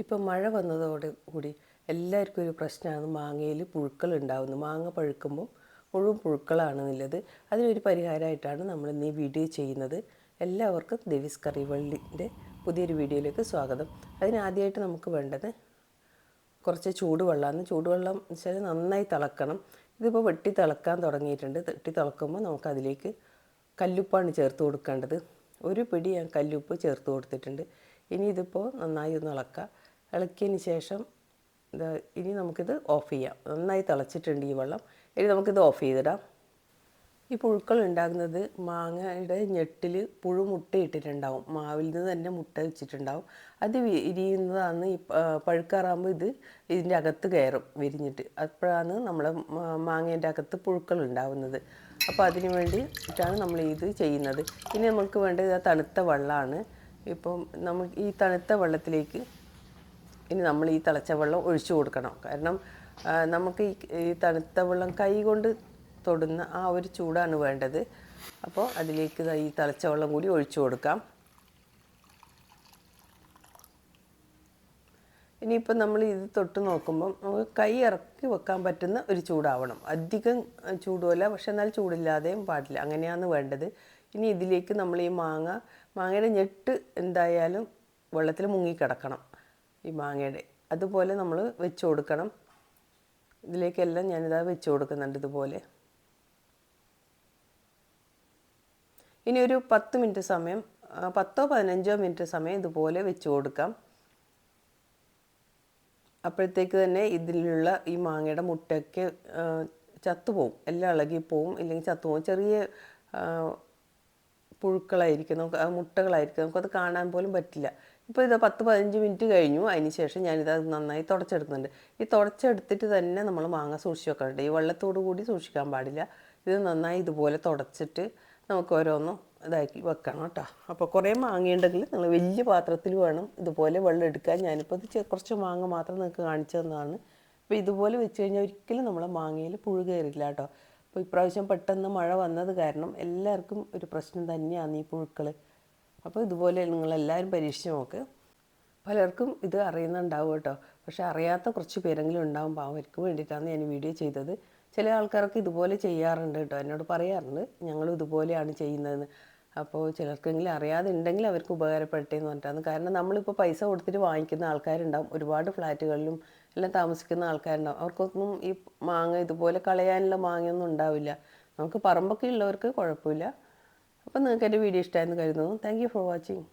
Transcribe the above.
ഇപ്പം മഴ വന്നതോടെ കൂടി എല്ലാവർക്കും ഒരു പ്രശ്നമാണ്. മാങ്ങയിൽ പുഴുക്കൾ ഉണ്ടാകുന്നു മാങ്ങ പഴുക്കുമ്പോൾ മുഴുവൻ പുഴുക്കളാണെന്നുള്ളത് അതിനൊരു പരിഹാരമായിട്ടാണ് നമ്മൾ ഇന്ന് ഈ വീഡിയോ ചെയ്യുന്നത്. എല്ലാവർക്കും ദേവിസ് കറിവള്ളിന്റെ പുതിയൊരു വീഡിയോയിലേക്ക് സ്വാഗതം. അതിനാദ്യമായിട്ട് നമുക്ക് വേണ്ടത് കുറച്ച് ചൂടുവെള്ളമാണ്. ചൂടുവെള്ളം വെച്ചാൽ നന്നായി തിളക്കണം. ഇതിപ്പോൾ വെട്ടി തിളക്കാൻ തുടങ്ങിയിട്ടുണ്ട്. വെട്ടി തിളക്കുമ്പോൾ നമുക്കതിലേക്ക് കല്ലുപ്പാണ് ചേർത്ത് കൊടുക്കേണ്ടത്. ഒരു പിടി ഞാൻ കല്ലുപ്പ് ചേർത്ത് കൊടുത്തിട്ടുണ്ട്. ഇനി ഇതിപ്പോൾ നന്നായി ഒന്ന് ഇളക്കുക ഇളക്കിയതിന് ശേഷം ഇതാ ഇനി നമുക്കിത് ഓഫ് ചെയ്യാം. നന്നായി തിളച്ചിട്ടുണ്ട് ഈ വെള്ളം. ഇനി നമുക്കിത് ഓഫ് ചെയ്തിടാം. ഈ പുഴുക്കൾ ഉണ്ടാകുന്നത് മാങ്ങയുടെ ഞെട്ടിൽ പുഴു മുട്ട ഇട്ടിട്ടുണ്ടാവും. മാവിൽ നിന്ന് തന്നെ മുട്ട വെച്ചിട്ടുണ്ടാവും. അത് വിരിയുന്നതാണ് ഈ പഴുക്കാറാകുമ്പോൾ ഇത് ഇതിന്റെ അകത്ത് കയറും വിരിഞ്ഞിട്ട്. അപ്പോഴാണ് നമ്മളെ മാങ്ങേന്റെ അകത്ത് പുഴുക്കൾ ഉണ്ടാവുന്നത്. അപ്പോൾ അതിന് വേണ്ടിയിട്ടാണ് നമ്മൾ ഇത് ചെയ്യുന്നത്. ഇനി നമുക്ക് വേണ്ടത് തണുത്ത വെള്ളമാണ് ഇപ്പം നമുക്ക് ഈ തണുത്ത വെള്ളത്തിലേക്ക് ഇനി നമ്മൾ ഈ തിളച്ച വെള്ളം ഒഴിച്ചു കൊടുക്കണം. കാരണം നമുക്ക് ഈ ഈ തണുത്ത വെള്ളം കൈ കൊണ്ട് തൊടുന്ന ആ ഒരു ചൂടാണ് വേണ്ടത്. അപ്പോൾ അതിലേക്ക് ഈ തിളച്ച വെള്ളം കൂടി ഒഴിച്ചു കൊടുക്കാം. ഇനിയിപ്പോൾ നമ്മൾ ഇത് തൊട്ട് നോക്കുമ്പം നമുക്ക് കൈ ഇറക്കി വെക്കാൻ പറ്റുന്ന ഒരു ചൂടാവണം. അധികം ചൂടുമല്ല പക്ഷെ എന്നാൽ ചൂടില്ലാതെയും പാടില്ല. അങ്ങനെയാണ് വേണ്ടത്. ഇനി ഇതിലേക്ക് നമ്മൾ ഈ മാങ്ങ മാങ്ങയുടെ ഞെട്ട് എന്തായാലും വെള്ളത്തിൽ മുങ്ങിക്കിടക്കണം ഈ മാങ്ങയുടെ. അതുപോലെ നമ്മൾ വെച്ച് കൊടുക്കണം. ഇതിലേക്കെല്ലാം ഞാനിതാ വെച്ച് കൊടുക്കുന്നുണ്ട് ഇതുപോലെ. ഇനി ഒരു പത്ത് മിനിറ്റ് സമയം പത്തോ പതിനഞ്ചോ മിനിറ്റ് സമയം ഇതുപോലെ വെച്ച് കൊടുക്കാം. അപ്പോഴത്തേക്ക് തന്നെ ഇതിലുള്ള ഈ മാങ്ങയുടെ മുട്ടയൊക്കെ ചത്തുപോകും എല്ലാം ഇളകിപ്പോവും. ഇല്ലെങ്കിൽ ചത്തുപോകും ചെറിയ പുഴുക്കളായിരിക്കും നമുക്ക് മുട്ടകളായിരിക്കും നമുക്കത് കാണാൻ പോലും പറ്റില്ല. ഇപ്പോൾ ഇത് പത്ത് പതിനഞ്ച് മിനിറ്റ് കഴിഞ്ഞു. അതിന് ശേഷം ഞാനിത് നന്നായി തുടച്ചെടുക്കുന്നുണ്ട്. ഈ തുടച്ചെടുത്തിട്ട് തന്നെ നമ്മൾ മാങ്ങ സൂക്ഷിച്ച് വെക്കാറുണ്ട് ഈ വെള്ളത്തോടു കൂടി സൂക്ഷിക്കാൻ പാടില്ല. ഇത് നന്നായി ഇതുപോലെ തുടച്ചിട്ട് നമുക്ക് ഓരോന്നും ഇതാക്കി വെക്കണം കേട്ടോ. അപ്പോൾ കുറേ മാങ്ങയുണ്ടെങ്കിൽ നിങ്ങൾ വലിയ പാത്രത്തിൽ വേണം ഇതുപോലെ വെള്ളം എടുക്കാൻ. ഞാനിപ്പോൾ ഇത് കുറച്ച് മാങ്ങ മാത്രം നിങ്ങൾക്ക് കാണിച്ചു തന്നതാണ്. അപ്പോൾ ഇതുപോലെ വെച്ച് കഴിഞ്ഞാൽ ഒരിക്കലും നമ്മളെ മാങ്ങയിൽ പുഴു കയറില്ല കേട്ടോ. അപ്പോൾ ഇപ്രാവശ്യം പെട്ടെന്ന് മഴ വന്നത് കാരണം എല്ലാവർക്കും ഒരു പ്രശ്നം തന്നെയാണ് ഈ പുഴുക്കൾ അപ്പോൾ ഇതുപോലെ നിങ്ങളെല്ലാവരും പരീക്ഷിച്ച് നോക്ക്. പലർക്കും ഇത് അറിയുന്നുണ്ടാവും കേട്ടോ. പക്ഷേ അറിയാത്ത കുറച്ച് പേരെങ്കിലും ഉണ്ടാകുമ്പോൾ അവർക്ക് വേണ്ടിയിട്ടാണ് ഞാൻ വീഡിയോ ചെയ്തത്. ചില ആൾക്കാർക്ക് ഇതുപോലെ ചെയ്യാറുണ്ട് കേട്ടോ. എന്നോട് പറയാറുണ്ട്. ഞങ്ങൾ ഇതുപോലെയാണ് ചെയ്യുന്നതെന്ന്. അപ്പോൾ ചിലർക്കെങ്കിലും അറിയാതെ ഉണ്ടെങ്കിൽ അവർക്ക് ഉപകാരപ്പെട്ടേന്ന് പറഞ്ഞിട്ടാണ്. കാരണം നമ്മളിപ്പോൾ പൈസ കൊടുത്തിട്ട് വാങ്ങിക്കുന്ന ആൾക്കാരുണ്ടാവും. ഒരുപാട് ഫ്ലാറ്റുകളിലും എല്ലാം താമസിക്കുന്ന ആൾക്കാരുണ്ടാവും. അവർക്കൊന്നും ഈ മാങ്ങ ഇതുപോലെ കളയാനുള്ള മാങ്ങയൊന്നും ഉണ്ടാവില്ല. നമുക്ക് പറമ്പൊക്കെ ഉള്ളവർക്ക് കുഴപ്പമില്ല. അപ്പോൾ നിങ്ങൾക്ക് എന്റെ വീഡിയോ ഇഷ്ടമായെന്ന് കരുതുന്നു. Thank for watching